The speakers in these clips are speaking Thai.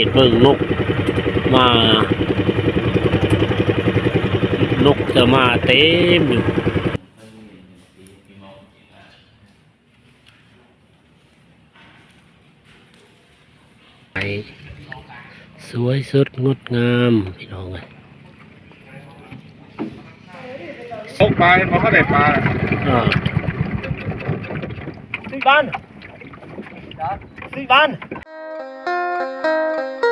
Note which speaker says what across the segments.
Speaker 1: เห็นเบิ่งนกมา นกจะมาเต็มอยู่ไปสวยสดงดงามพี่น้องเลย
Speaker 2: ตกปลาเขาก็ได้ปลา
Speaker 1: อ่า
Speaker 2: สิบ้านสิบ้าน
Speaker 1: ส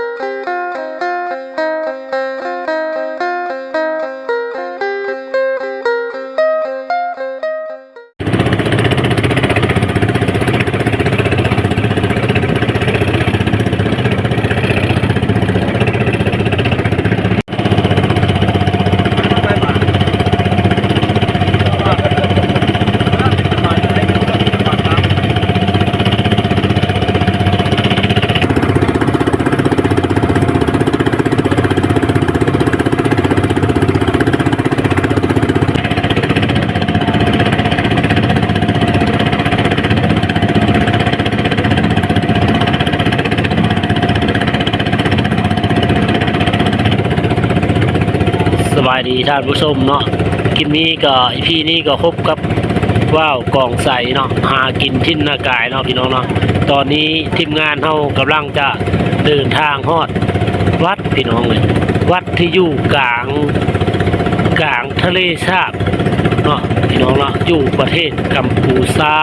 Speaker 1: ายดีท่านผู้ชมเนาะคลิปนี้ก็อีพีนี้ก็คบกับว่าวกองใสเนาะหากินทิ้นหน้ากายเนาะพี่น้องเนาะตอนนี้ทีมงานเฮากำลังจะเดินทางฮอด วัดพี่น้องเลยวัดที่อยู่กลางกลางทะเลสาบเนาะพี่น้องเนาะอยู่ประเทศกัมพูชา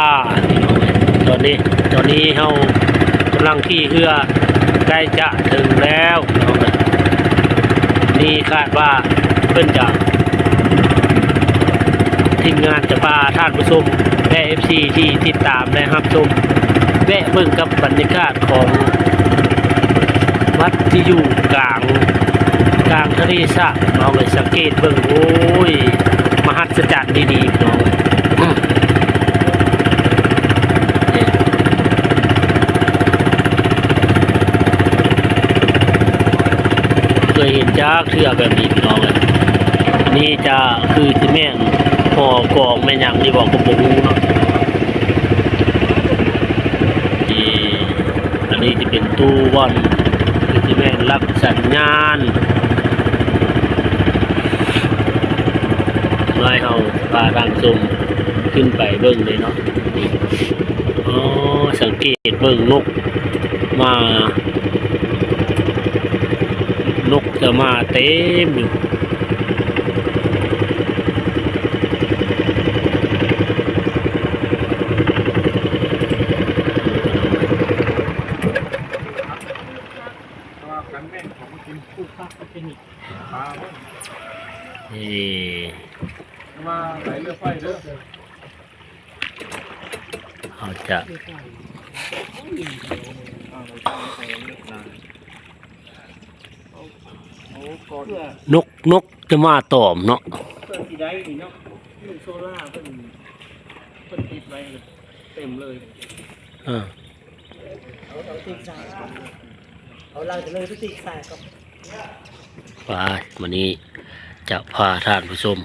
Speaker 1: พี่น้องเลยตอนนี้ตอนนี้เฮากำลังขี่เรือใกล้จะถึงแล้วพี่น้องเลยนี่คาดว่า เพิ่นจากทีมงานจะพาท่านผู้ชมและเอฟซีที่ติดตามและรับชมแวะเบิ่งกับบรรยากาศของวัดที่อยู่กลางกลางทะเลสาบเราเลยสังเกตเบิ่งโอ้ย มหัศจรรย์ดีๆพี่น้องอืมนี่ เคยเห็น จากเทือแบบนี้พี่น้องเลยนี่จะคือที่แม่นห่อกองแม่ยังที่บอกกับผมเนาะนี่อันนี้จะเป็นตู้ว่อนคือที่แม่นรับสัญญาณไม่เอาพาทางชมขึ้นไปเบิ้งเลยเนาะอ๋อสังเกตเบิ้งนกมา กจะมาเต็มอยู่
Speaker 2: ว่ากันแม่งของกินคู่ข้าวเป็นอีกปลาเบิ่ง
Speaker 1: นี่
Speaker 2: มาไหลเรือไฟเด้อ
Speaker 1: เขาจะ
Speaker 2: โอ้ก่อ น
Speaker 1: นกนกจะมาตอมเนาะ
Speaker 2: เพิ่นสิได้นี่เนาะยูโซล่าเพิ่นเพิ่นติดไว้เต็มเลย
Speaker 1: อ่า
Speaker 3: เอาเอาตีสายเอาเราจะเลยไปตีสายกับ
Speaker 1: ไปวันนี้จะพาท่านผู้ชม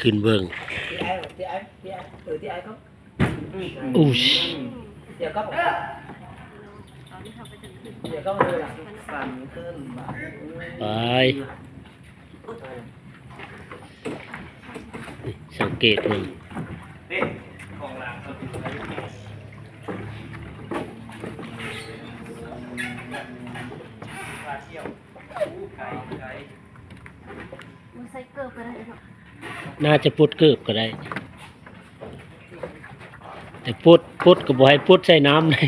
Speaker 1: ขึ้นเบิ้ง
Speaker 3: ตีไอ้ตีไอ้ตีไอ้เออตีไอ้ก็
Speaker 1: อู้ช
Speaker 3: เดี๋ยวก็ เดี๋ยวก็เลยหลังสั่นขึ้น
Speaker 1: ไปสังเกตเบิ้ง
Speaker 2: ของหลังครับ
Speaker 4: มันใส่เกลือไปเลยน่า
Speaker 1: จะพุดเกิบก็ได้ แต่พุดพุดก็บ่ให้พุดใส่น้ำเลย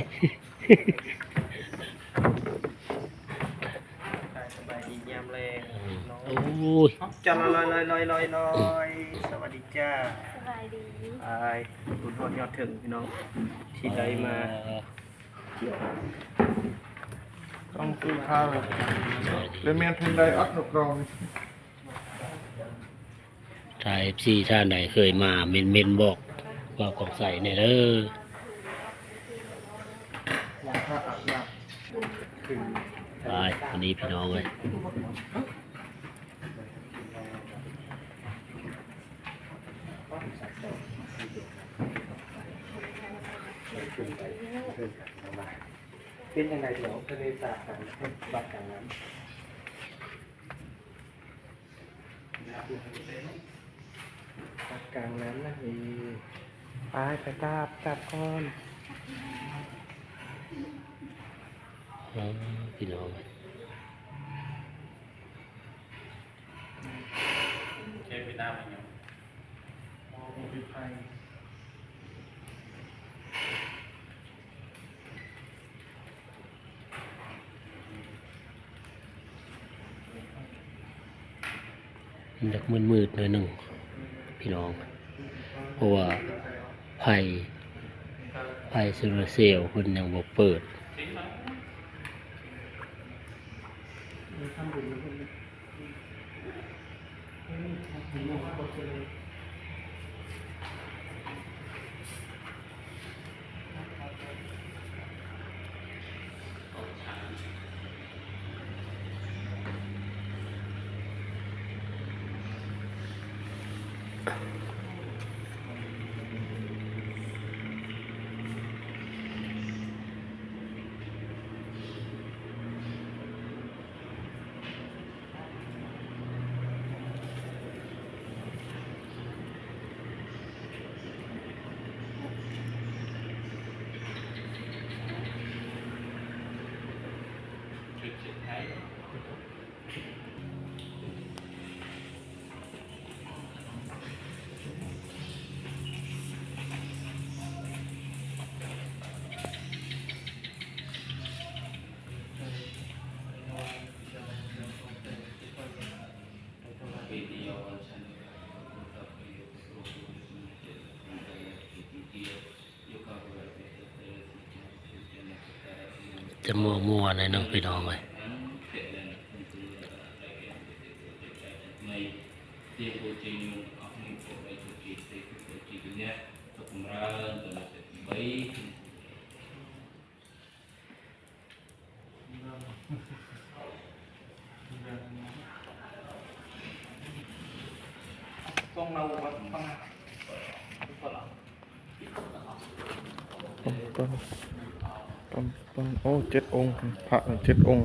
Speaker 2: สบายดียามแรง
Speaker 1: โอ้ย
Speaker 2: จะลอยลอยลอยลอยลอยสวัสดีจ้า
Speaker 4: สบายดี
Speaker 2: ไอ้บุญทอดยอดถึงพี่น้อง ที่ได้มาต้องคือข้าวเล่นเมียนทุนได้อัดหนุกรอง
Speaker 1: ถ้าเอฟซีท่านไหนเคยมาเมนเมนบอกว่าของใส่เนี่ยเด้อ
Speaker 2: อยากถ้าอัดอยากถึง
Speaker 1: ไปวันนี้พี่น้องเลย
Speaker 5: เป็นยังไงเดี๋ยวทะเลสาบกันบัดกันนั้นบัดกลางนั้นนะมีไปไปกราบกราบก่อน
Speaker 1: อ๋อพี่น้อง
Speaker 5: มองดูไทย
Speaker 1: มันจะมืดๆหน่อยหนึ่งพี่น้อง เพราะว่าไผ่ไผ่โซลาร์เซลล์คนยังบ่เปิด จะมัวมัวๆหน่อยหนึงพี่น้องเลย
Speaker 5: ต้องเราวัดต้องต้องต้อ អូ7អង្គផាក់7អង្គ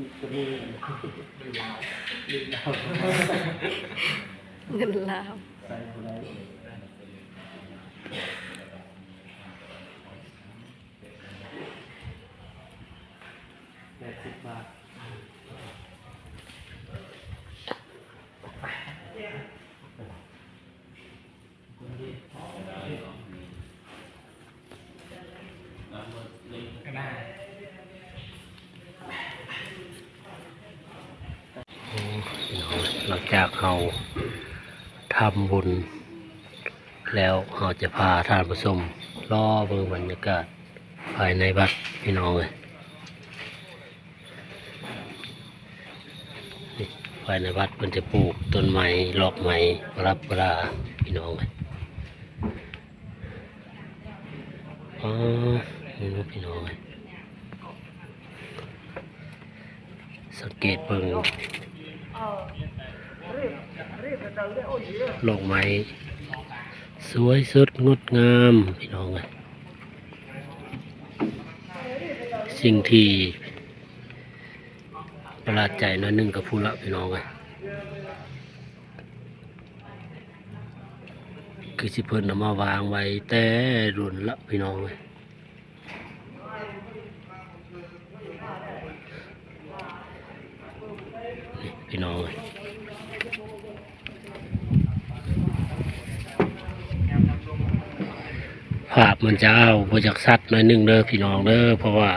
Speaker 5: อาแล้ว
Speaker 4: เงินลาว
Speaker 5: ใส่คนไหนแปดสิบบาท
Speaker 1: โอ้พี่น้องหลัง จากเราทำบุญ แล้วเราจะพาท่านผู้ชมรอเบิ่งบรรยากาศภายในวัดพี่น้องเลยภายในวัดมันจะปลูกต้นไม้รอบไม้รับเวลาพี่น้องเลยอ๋อนี่นะพี่น้องเลยสังเกตเบิ่ง ดอกไม้สวยสดงดงามพี่น้องเลยสิ่งที่ประหลาดใจน้อยนึงกับผู้ละพี่น้องเลยคือสิเพิ่นเอามาวางไว้แต่รุ่นละพี่น้องเว้ยนี่พี่น้องเว้ยภาพมันจะเอาบจากสัตว์หน่อยนึงเด้อพี่น้องเด้อเพราะว่า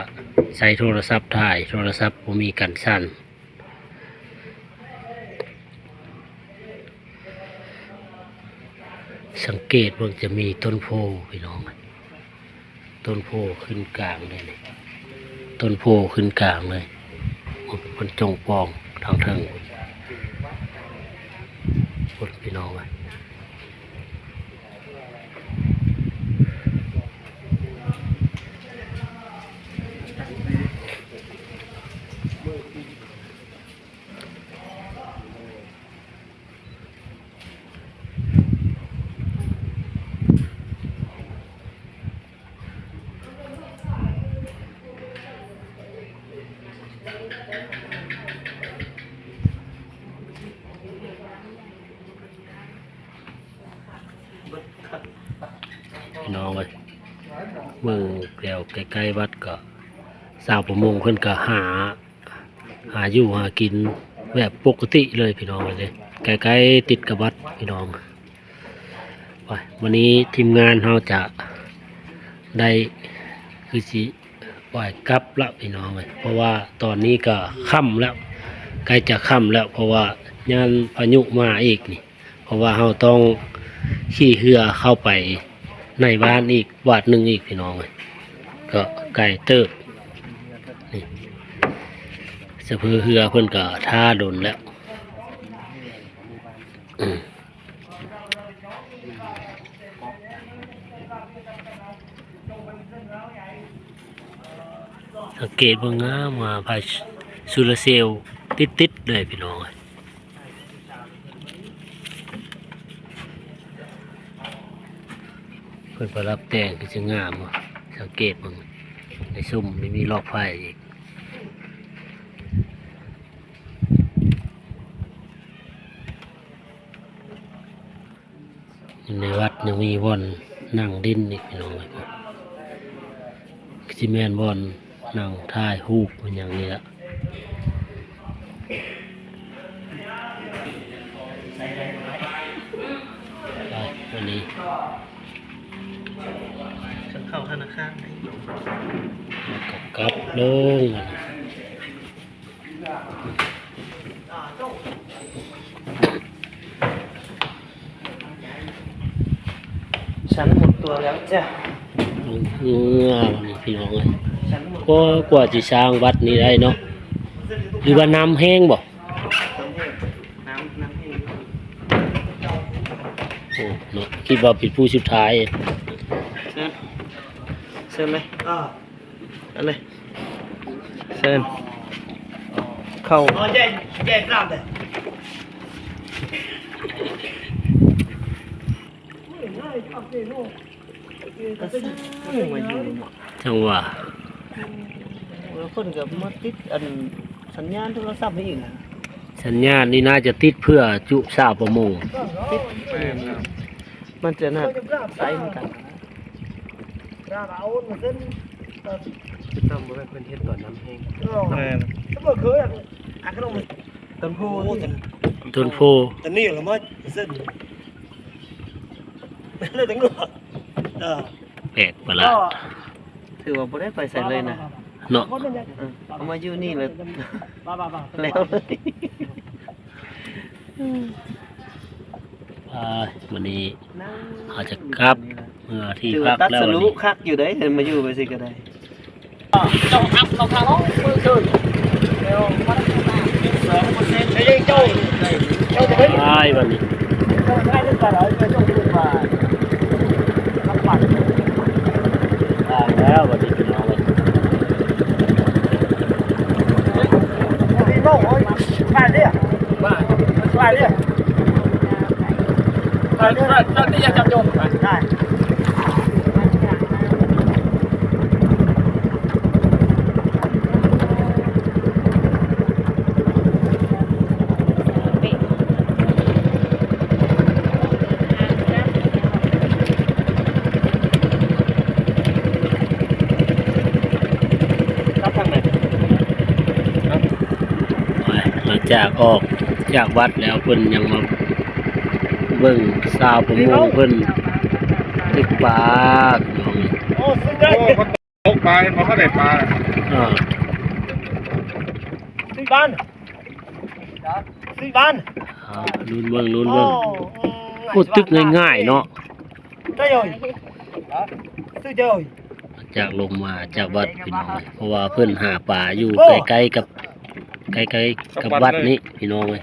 Speaker 1: ใช้โทรศัพท์ถ่ายโทรศัพท์บ่มีกันสั่นสังเกตว่าจะมีต้นโพพี่น้อง ต้นโพขึ้นกลางเลย ต้นโพขึ้นกลางเลยมันจงปองทางเทิงพดพี่น้องไว้พี่น้องไว้เมืองแถว ใกล้ๆวัดก็สาวประมงเพิ่นก็หา หาอยู่หากินแบบปกติเลยพี่น้องเลยใกล้ๆติดกับวัดพี่น้องไปวันนี้ทีมงานเราจะได้คือสิปล่อยกลับละพี่น้องเลยเพราะว่าตอนนี้ก็ค่ำแล้วใกล้จะค่ำแล้ว เพราะว่างานพายุมาอีกนี่ เพราะว่าเราต้องขี่เรือเข้าไปในบ้านอีกวาดหนึ่งอีกพี่น้องเลย ก็ไก่เติบนี่สะเพอเรือเพิ่อนก็ท่าดนแล้วสังเกตว่างงามมาพายซูลาเซลลติดๆเลยพี่น้องเพิ่นประรับแต่งคือจะงามว่ะ สังเกตมึงในซุ่มไม่มีลอกไฟอีกในวัดยังมีวอนนั่งดิ้นอีกพี่น้องเลยพ่อซิแมนวอนนั่งท่ายฮูกมันอย่างนี้ละไปวันนี้
Speaker 3: ข้าธนาคารไหน
Speaker 1: กลับลง
Speaker 3: ฉันหมดตัวแล้วจ้ะ
Speaker 1: เงือวันนี้พี่น้องเลยก็กว่าจะสร้างวัดนี้ได้เนาะหรือว่าน้ำแห้งบ่
Speaker 3: น้ำน้ำน้ำให้
Speaker 1: โอ้เนาะคิดว่าเป็นผู้สุดท้าย
Speaker 3: เชิญเลย
Speaker 6: อ่า
Speaker 3: เอาเลยเชิญเข้า
Speaker 6: อ๋อแยกแยกน้ำเลย
Speaker 3: ก็สร้างมาอยู่เนาะ
Speaker 1: จังหว่า
Speaker 3: แล้วคนกับมาติดอันสัญญาณโทรศัพท์นี่อีกนะ
Speaker 1: สัญญาณนี่น่าจะติดเพื่อจุสาวประมง
Speaker 3: ติดมันจะน่าใช้เหมือนกัน
Speaker 6: น้ำเอามันขึ้น
Speaker 3: ทำบ่เป็นคนเฮ็ดตอนน้ำแห้ง
Speaker 6: เออถ้าเอเคยอะอะขนม
Speaker 3: ต้นโพ
Speaker 6: โอ้แต่
Speaker 1: ต้นโพ
Speaker 6: ต่นี่เหรอมั้งเส้นเลยถึงรู้เออ
Speaker 1: แปลกประหลาด
Speaker 3: ถือว่าบ่ได้ไปใส่เลยนะ
Speaker 1: เนาะ
Speaker 3: เอามาอยู่นี่เลยแล้วเลย
Speaker 1: วันนี้อาจจะกลับเมื่อที่
Speaker 3: ถือ
Speaker 1: พั
Speaker 3: ว่ากตัด
Speaker 1: แล้ว
Speaker 3: ส
Speaker 1: วัน
Speaker 3: รุ
Speaker 1: นี้
Speaker 3: คักอยู่ได้เห็นมาอยู่ไปสิก็ได้
Speaker 6: เจ้าอัพของเขามือขึ้นเดี๋ยวมันสองเปอร์เซ็นต์ไอ้เจ้าเจ้าจะไม่
Speaker 1: ได้วันนี้
Speaker 6: เจ้าที่
Speaker 1: ยั
Speaker 6: งจำยงได้
Speaker 1: จากออกจากวัดแล้วคุณยังมาเบิ่ง สาวประมงเพิ่นตึกปลาน้อง
Speaker 3: โอ้ซื้อได้
Speaker 2: โอ้เขาตกปลาเห็นบ่เขาได้ปลา
Speaker 1: อ่า
Speaker 3: ซื้อบ้านซื้อบ้าน
Speaker 1: อ่าลุ้นเบิ่งลุ้น
Speaker 3: โอ้
Speaker 1: เบิ่งโอ้ตึกง่ายๆเนาะ
Speaker 3: ได้เลยซื้อเจอ
Speaker 1: จากลงมาจากวัดพี่น้องเอ้ยเพราะว่าเพิ่นหาปลาอยู่ใกล้ๆกับใกล้ๆกับวัดนี้พี่น้องเอ้ย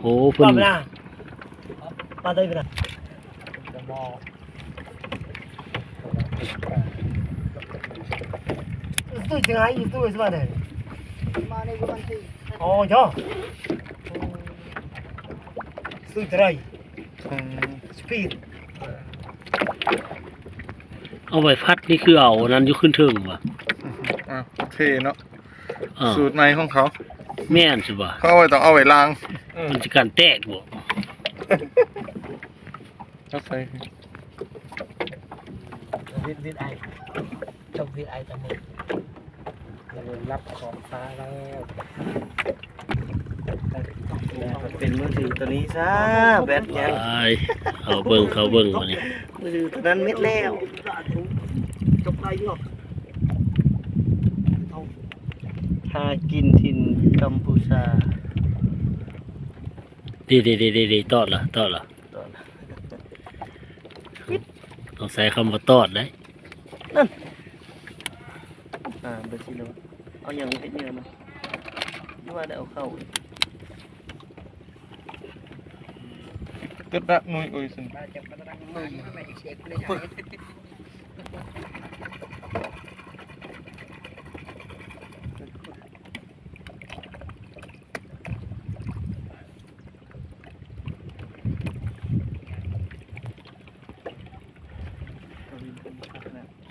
Speaker 1: โอ้
Speaker 3: ป
Speaker 1: เพิ่น
Speaker 3: ลาไปนะปลาได้ไปนะซื้จังไงซื้อซื้อมาได้
Speaker 4: มาในวันที่
Speaker 3: อ๋อจ้าซื้อเท่าไรสปีด
Speaker 1: เอาไว้พัดนี่คือเอานั้นอยู่ขึ้นเทิงบ่
Speaker 2: อะเทเนาะ
Speaker 1: อ่า
Speaker 2: สูตรใหม่ของเขา
Speaker 1: แม่นสิบ่
Speaker 2: เขาเอาไว้ต้องเอาไว้ล้าง
Speaker 1: มันสิการแตกบ่
Speaker 2: เขาใส่
Speaker 3: วิดวิดไอจบวิดไอตอนนี้รับของฟ้าแล้วเป็นมือถือตัวนี้ซะแบตยัง
Speaker 1: ไปเอาเบิ่งเขาเบิ่งมานี่
Speaker 3: มือถือตัวนั้นเม็ดแล้วจบได้ยกหากินทิน กัมพูชา
Speaker 1: ดีๆๆๆๆตอดล่ะตอดล่ะต้องใช้คำว่าตอดได้
Speaker 3: อ่าเบอร์ชิโลเอาอย่างเฮ็ดเนี่ยมัน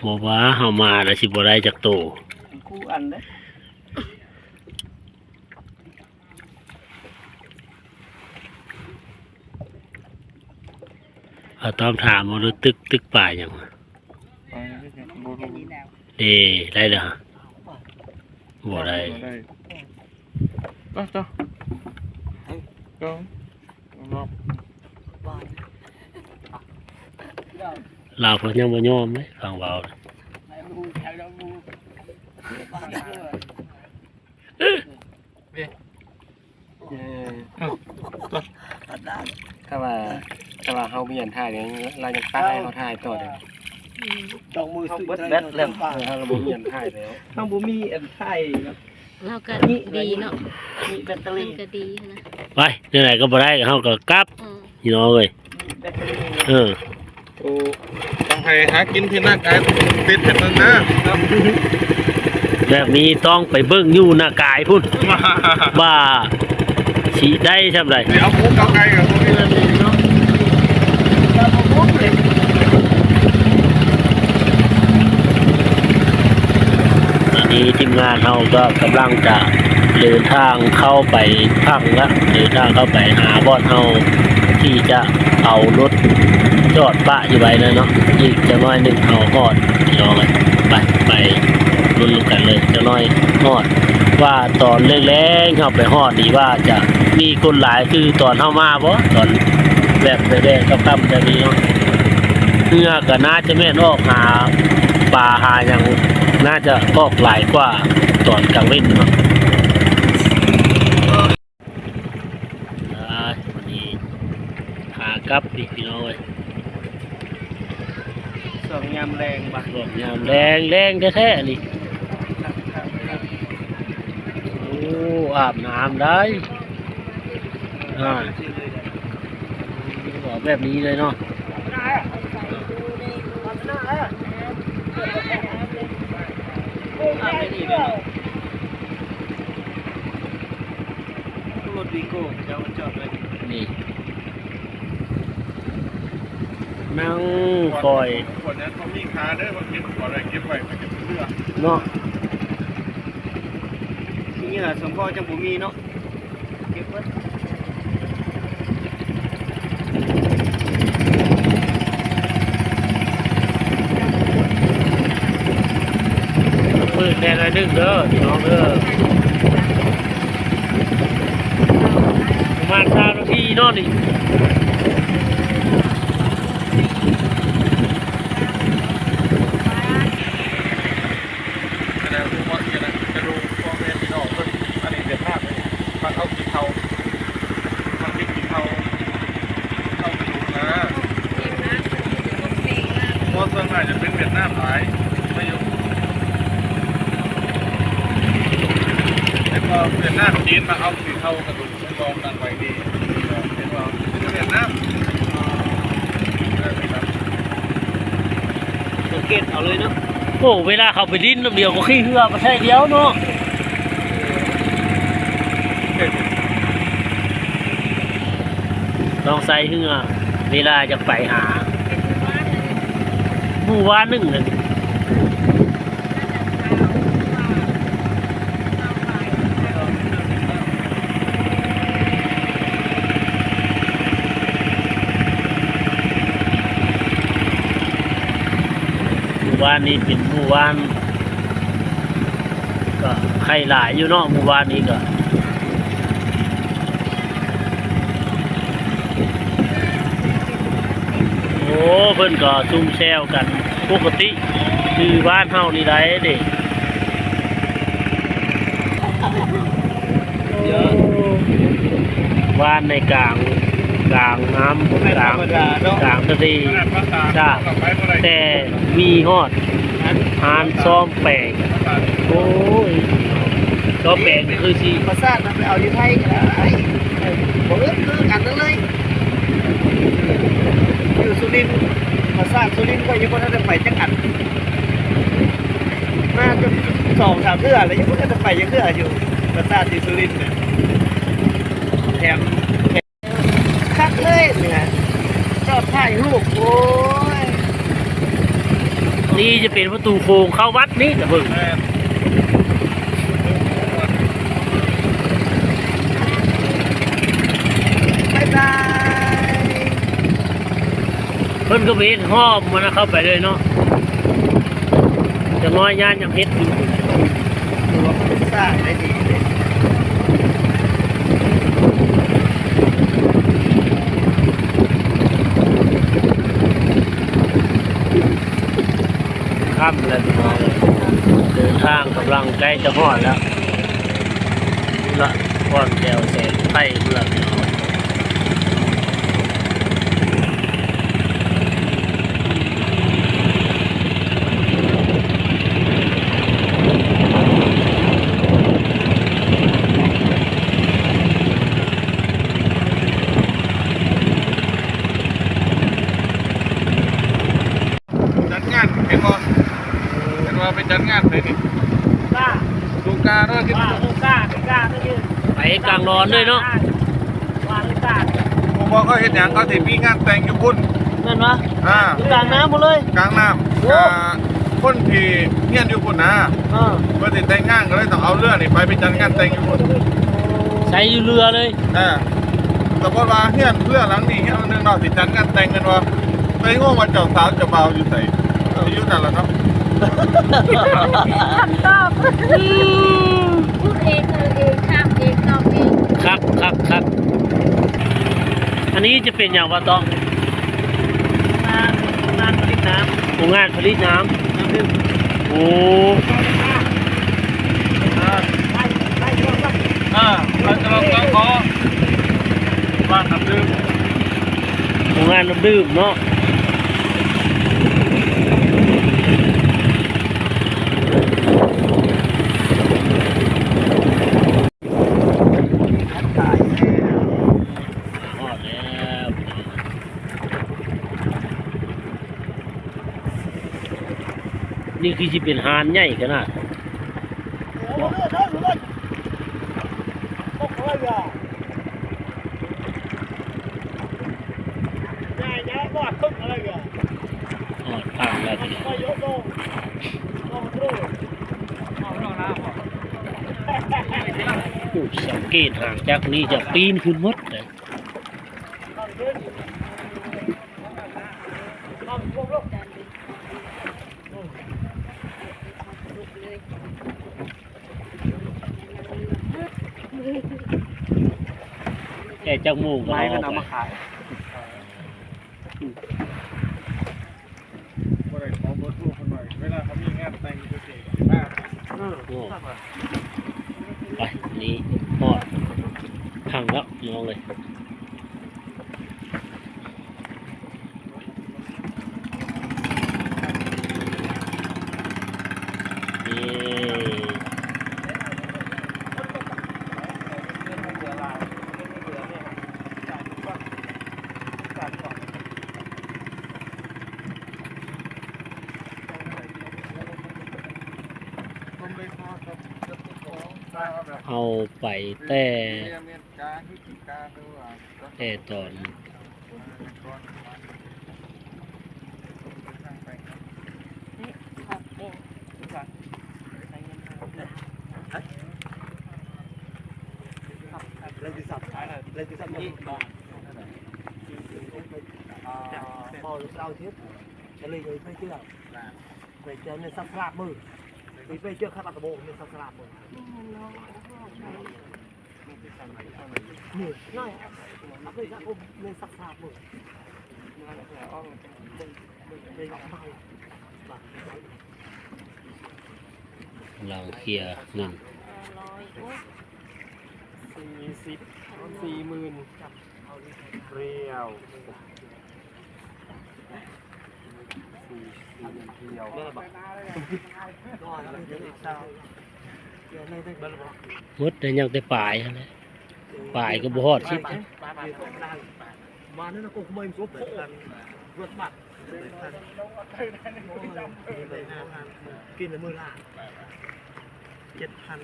Speaker 3: นี่ ว่าเอาเข้า
Speaker 2: ตึ๊ดละนุ้ยอุ้ยสิ
Speaker 1: บ่ว่าเฮามาแล้วสิบ่ได้จักโต
Speaker 3: คู่อันเด้
Speaker 1: เอาตามถามว่าตึกตึกป่าหยัง
Speaker 2: ไปไม่ใช่บ่รู้
Speaker 1: เด้ได้แล้วฮะบ่ได้
Speaker 2: บ่ได้เจ้าเจ้าก็รอบ
Speaker 1: ลาวเพิ่นยังบ่ยอมเลยฟังเว้า น่ะ
Speaker 7: ถ้าว่าถ้าว่าเฮาเมียนถ่ายเนี่ยเรายังตั้งให้เขาถ่ายต่อได้
Speaker 3: จองมือซื้อแบตแล้ว
Speaker 7: เออถ้าเราบ่เมียนถ่ายแล้ว
Speaker 3: ข้างบ่มีอันไทยครับ
Speaker 4: เราก็ดีเนาะ
Speaker 3: มีแบตเตอ
Speaker 4: มัน
Speaker 3: รี่
Speaker 4: ก็ดีนะ
Speaker 1: ไปไหนก็บ่ได้เฮาก็กลับ
Speaker 4: อืม
Speaker 1: พี่น้องเอ้ย
Speaker 3: แบตเตอรี่
Speaker 1: เออ
Speaker 2: โอ้ต้องให้หากินที่หน้ากายติดเห็นนึงนะ
Speaker 1: แบบนี้ต้องไปเบิ่งอยู่หน้ากายพุ่นว่าสิได้ซำใด
Speaker 2: เดี๋ยวเอาหมูเกาไก่กับพวกนี้
Speaker 1: ตอนนี้ทีมงานเราก็กำลังจะเดินทางเข้าไปพักละเดินทางเข้าไปหาบอดเฮาที่จะเอารถจอดปะอยู่ไว้นะเนาะอีกจะน้อยหนึ่งเอาฮอดพี่น้องเลยไปไปลุ้นกันเลยจะน้ อยฮอด ว่าตอนแรงๆเข้าไปฮอดนี่ว่าจะมีคนหลายคือตอนเข้ามาบ่ตอนแบบแดงๆค่ำๆแบบนี้เนาะเพื่อก็น่าจะแม่นออกหาปลาหาอย่างน่าจะออกหลายกว่าตอนกลางวันเนาะอ่าวันนี้หากลับพี่พี่น้องเอ้ย
Speaker 3: สองยามแรงบัก
Speaker 1: บอกยามแรงแรงแท้ๆนี่โอ้อาบน้ำได้อ่าบอกแบบนี้เลยเนาะ
Speaker 3: รถวีโก้จะเอาจอดไว้
Speaker 1: นี่นั่งคอย
Speaker 2: คนนี้เขามีคาเด้อมาเก็บอะไรเก็บไว้ไม่เก็บเสื้อ
Speaker 1: เนาะ
Speaker 3: ที่นี่ล่ะสมพ่อจังบ่มีเนาะเก็บไว้
Speaker 1: ปืนแน่หน่อยหนึงเด้อพี่น้องเด้อประมาณสามนาทีเนาะนี่
Speaker 2: แสดงว่าจะจะดูพ่อแม่พี่น้องเพิ่นอันนี้เดือดมากเลยมันเอากินเขามันไม่กินเขาเขาไปดูนะเพราะส่วนใหญ่จะเป็นเวียดนามหลายไม่อยู่แล้วก็เวียด นาจีนมาเอาสีเขากระดูกเป็นรองกันไว้ดีเห็นว่าเวียดนาม
Speaker 3: สังเกตเอาเลยเนาะ
Speaker 1: โอ้เวลาเขาไปดิ้นเดียวก็ขี้เหือมาใช่เดียวเนาะต้องใส่เหือเวลาจะไปหาหมู่ว่านหนึ่งเลย หมู่บ้านนี้เป็นหมู่บ้านก็ใครหลายอยู่เนาะหมู่บ้านนี้ก็โอ้เพิ่นก็ซุ่มแซวกันปกติคือบ้านเฮานี่ได้เด็ก
Speaker 3: เยอะ
Speaker 1: บ้านในกลางกลางน้ำกลางกลางทะเลจ้าแต่ มีฮอดหานซ้อมแปลงโอ้ยซ้อมแปลงคือสิ
Speaker 3: ภาษาทไปเอาที่ไทยกันไอ้ผมเลือกคือกันนั่นเลยอยู่สุรินทร์ภาษาสุรินทร์ก็ยังไม่ได้ไปจังอันมาจนสองสามเทื่อแล้วยังไม่ได้ไปยังเทื่ออยู่ภาษาที่สุรินทร์เนี่ยแถมแถมคักเลยเนี่ยชอบถ่ายรูปโอ้ย
Speaker 1: นี่ จะเป็นประตูโค้งเข้าวัดนี่แต่เบิ่ง
Speaker 3: บ๊ายบาย
Speaker 1: เพิ่นก็ไปเฮ็ดห้อมมันนะเข้าไปเลยเนาะจะน้อยย่านยังเฮ็ดอยู่
Speaker 3: ถือว่าเป็นสร้างได้ดี
Speaker 1: ค่ำแล้วพี่น้องเดินทางกำลังใกล้จะหอดแล้วละก้อนแก้วแสนไทยเพื่อนพี่น้อง
Speaker 2: จัดงานเห็นบ่เห็นว่า ไปจัดงานเลยนี่
Speaker 3: กล้า
Speaker 2: ดูกาเรื่องที่
Speaker 3: กล้าลูกกล้าไม่กล้าไม่ยืน
Speaker 1: ไปกลางนอนด้วยเนาะ
Speaker 3: ว่าลูกกล้า
Speaker 2: ผมบอกเขาเห็นอย่างเขาสิมีงานแต่งอยู่พุ่น
Speaker 3: นั่นวะ
Speaker 2: อ่า
Speaker 3: อยู่กลางน้ำหมดเลย
Speaker 2: กลางน้ำอ่าคนที่เงียนอยู่พุ่นนะ
Speaker 3: เออ
Speaker 2: เพื่อติดแต่งงานก็เลยต้องเอาเรือนี่ไปไปจัดงานแต่งอยู่พุ่น
Speaker 1: ใช้อยู่เรือเลย
Speaker 2: อ่าสมมติว่าเฮียนเรือหลังนี้เฮียนนึงเนาะสิจัดงานแต่งกันว่าไปงงว่าเจ้าสาวเจ้าบ่าวอยู่ไสอยู่นั่นแหละ เนาะ
Speaker 4: พูดเองเลยเองทำเองตอบเอง
Speaker 1: ครับครับครับอันนี้จะเป็นอย่างว่าต้อง
Speaker 3: งานงานผลิตน้
Speaker 1: โรงงานผลิตน้ำ
Speaker 3: น้ำดื่มำ
Speaker 1: โอ้
Speaker 2: อ่า
Speaker 3: ไล่ไล่ช่วงสัก
Speaker 2: อ่าเราจะลองตั้งขอบ้านน้ำดื่ม
Speaker 1: โรงงานน้ำดื่มเนาะ
Speaker 3: ถ่ายแน่
Speaker 1: ฮอดแล้วนี่ คือจะเป็นหานใหญ่ขนาด
Speaker 3: โอ้โหเด้อเด้อเด้อโอ้โหอย่าใหญ่ใหญ่กว่าตึกอะไรอย่า
Speaker 1: ฮอดทางแล้วพี่น้อง
Speaker 3: ก็ยกโดงลองดูเอาลองน้ำ
Speaker 1: ผู้สังเกตห่างจากนี้จะปีนขึ้นหมดเลย
Speaker 3: ลองขึ้นลองพวกลูก
Speaker 4: ลุกเลย
Speaker 1: แต่จักหมู่ก็
Speaker 3: ไม้
Speaker 1: เอา
Speaker 3: มันเอา
Speaker 1: ไป
Speaker 3: มาขาย
Speaker 2: บ่ได้ขอเบอร์โทรคนหน่อยเวลาเขามีงานแต่งพิเศษมา
Speaker 3: เออ
Speaker 1: โอ้ไปนี่ฮอดพังแล้วน้องเลย ไปแต่แต่ตอน
Speaker 4: ครับเล
Speaker 3: ยที่สับเลยที่สับนี่พอเราทิพย์เลยเลยไปเชื่อไปเจอในสักสลาบมือ ไปไปเจอข้าตะโบในสักสลาบมือนี่น้อยเอาไปสักอมในสักสลาบมือไปหลับเมา
Speaker 1: เราเคลียร์เงิน
Speaker 4: ร้อยโอ้ย
Speaker 7: สี่สิบสี่หมื่นเรียวสี่สี่หมื่นเรียว
Speaker 3: เลิบเรียวอีกเช้าเดี๋ยวในได้เบลบอก
Speaker 1: มดได้ยังแต่ปลายนะปลายก็บ่ฮอดสิบ
Speaker 3: มาเนี่ยนะกูขโมยมันซุปกันรถบัตรกินมือละเจ็ดพัน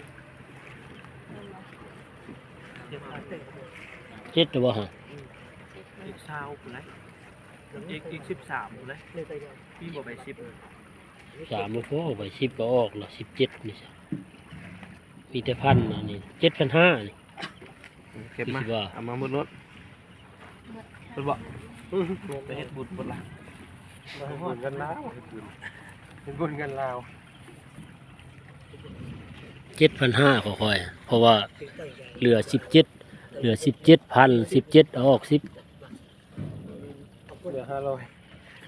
Speaker 3: เจ็ดพันเต็ม
Speaker 1: เจ็ดตัวบ่ฮะ
Speaker 3: อีกเช้าคุณไรอีกอีกสิบสามคุณไรพี่บอกไปสิบ
Speaker 1: สามบ่พอไปสิบก็ออกละสิบเจ็ดนี่สิมีแต่พันอันนี้เจ็ดพันห้านี่
Speaker 3: เก็บมา
Speaker 1: คิดว่า
Speaker 3: เอามาบนรถรถบอกไปเฮ็ดบุญบนหลัง
Speaker 7: เป็นบุญกันลาวเป็นบุญกันลาว
Speaker 1: เจ็ดพันห้าขอคอยเพราะว่าเหลือสิบเจ็ดเหลือสิบเจ็ดพันสิบเจ็ดออกสิบ
Speaker 7: เหลือห้าร้อย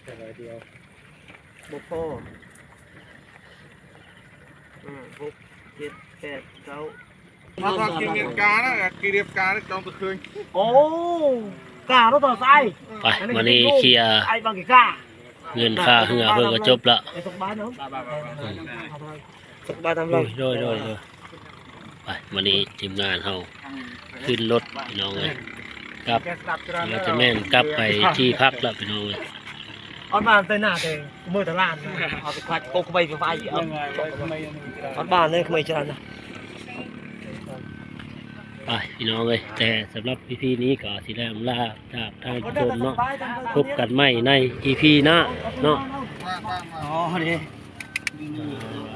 Speaker 7: แต่ร้อยเดียว
Speaker 3: บุพ่อ อืมหกเจ็ดแปดเก้า
Speaker 2: มาทำกินเรียนกานะกินเรียนกาจองตะคืน
Speaker 3: โอ้กล้ารถต่อไซ
Speaker 1: ไปมานี่เคลียร์
Speaker 3: ไอ้บางกี่กล้า
Speaker 1: เงินค่าเหือเพิ่นก็จบละ
Speaker 3: ไอ้สกบ้านเนาะ
Speaker 1: อืม
Speaker 3: สกบ้านทำ
Speaker 1: โด
Speaker 3: ไร
Speaker 1: ยโดยโดยโดยไปวันนี้ทีมงานเฮาขึ้นรถพี่น้องเลยกลับเราจะแม่นกลับไปที่พักแล้วพี่น้องเลย
Speaker 3: เอาบ้านเต้นหน้าเต้มือตะล่านเอาไปควัดโกกไปไฟเอาเอาบ้านเลยขโมยจานนะ
Speaker 1: ไปพี่น้องเลยแต่สำหรับพี่ๆนี้ก็สิได้อำลาจากทางผู้ชมเนาะพบกันใหม่ใน EP หน้าเนาะ
Speaker 2: มามามา
Speaker 3: อ๋อนี่
Speaker 1: อ่า